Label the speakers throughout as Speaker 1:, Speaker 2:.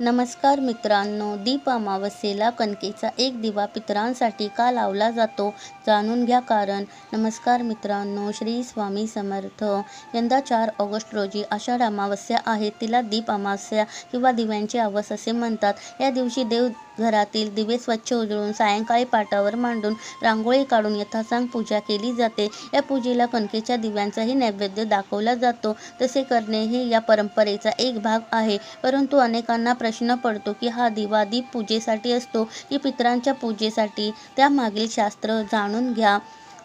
Speaker 1: नमस्कार मित्रांनो दीप अमावस्येला कणकेचा एक दिवा पितरांसाठी का लावला जातो जाणून घ्या कारण नमस्कार मित्रांनो श्री स्वामी समर्थ. यंदा चार ऑगस्ट रोजी आषाढ अमावस्या आहे तिला दीप अमावस्या किंवा दिव्यांची अवस असे म्हणतात. या दिवशी देव घरातील दिवे स्वच्छ उजळून सायंकाळी पाटावर मांडून रांगोळी काढून यथासांग पूजा केली जाते. या पूजेला कणकेच्या दिव्यांचाही नैवेद्य दाखवला जातो. तसे करणे हे या परंपरेचा एक भाग आहे. परंतु अनेकांना प्रश्न पडतो की हा दिवा दीप पूजेसाठी असतो की पितरांच्या पूजेसाठी? त्यामागील शास्त्र जाणून घ्या.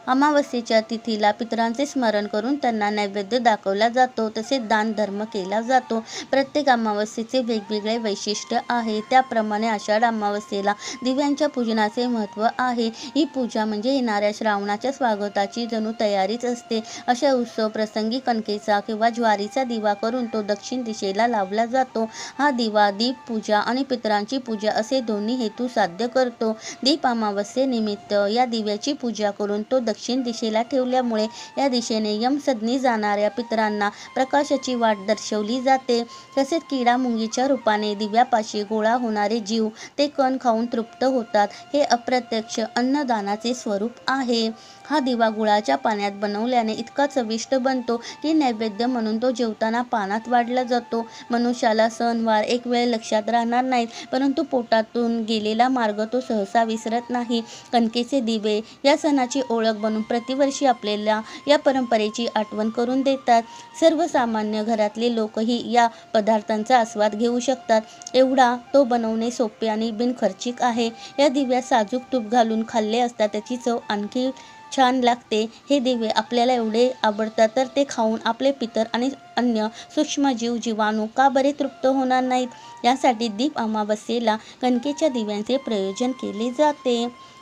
Speaker 1: अमावस्येच्या तिथीला पितरांचे स्मरण करून त्यांना नैवेद्य दाखवला जातो. तसेच दान धर्म केला जातो. प्रत्येक अमावस्येचे वेगवेगळे वैशिष्ट्य आहे. त्याप्रमाणे आषाढ अमावस्येला दिव्यांच्या पूजनाचे महत्त्व आहे. ही पूजा म्हणजे येणाऱ्या श्रावणाच्या स्वागताची जणू तयारीच असते. अशा उत्सव प्रसंगी कणकेचा किंवा ज्वारीचा दिवा करून तो दक्षिण दिशेला लावला जातो. हा दिवा दीप पूजा आणि पितरांची पूजा असे दोन्ही हेतू साध्य करतो. दीप अमावस्येनिमित्त या दिव्याची पूजा करून तो दक्षिण दिशेला ठेवल्यामुळे या दिशेने यमसदनी जाणाऱ्या पितरांना प्रकाशाची वाट दर्शवली जाते. तसेच किडा मुंगीच्या रूपाने दिव्यापाशी गोळा होणारे जीव ते कण खाऊन तृप्त होतात. हे अप्रत्यक्ष अन्नदानाचे स्वरूप आहे. हा दिवा गुळाच्या पाण्यात बनवल्याने इतका चविष्ट बनतो की नैवेद्य म्हणून तो जेवताना पानात वाढला जातो. मनुष्याला सणवार एक वेळ लक्षात राहणार नाहीत परंतु पोटातून गेलेला मार्ग तो सहसा विसरत नाही. कणकेचे दिवे या सणाची ओळख बनून प्रतिवर्षी आपल्याला या परंपरेची आठवण करून देतात. सर्वसामान्य घरातले लोकही या पदार्थांचा आस्वाद घेऊ शकतात. एवढा तो बनवणे सोपे आणि बिनखर्चिक आहे. या दिव्यात साजूक तूप घालून खाल्ले असता त्याची चव आणखी छान लागते. हे दिवे आपल्याला एवढे आवडतात तर ते खाऊन आपले पितर आणि अन्य सूक्ष्मजीव जीवाणू का बरे तृप्त होणार नाहीत? यासाठी दीप अमावस्येला कणकेच्या दिव्यांचे प्रयोजन केले जाते.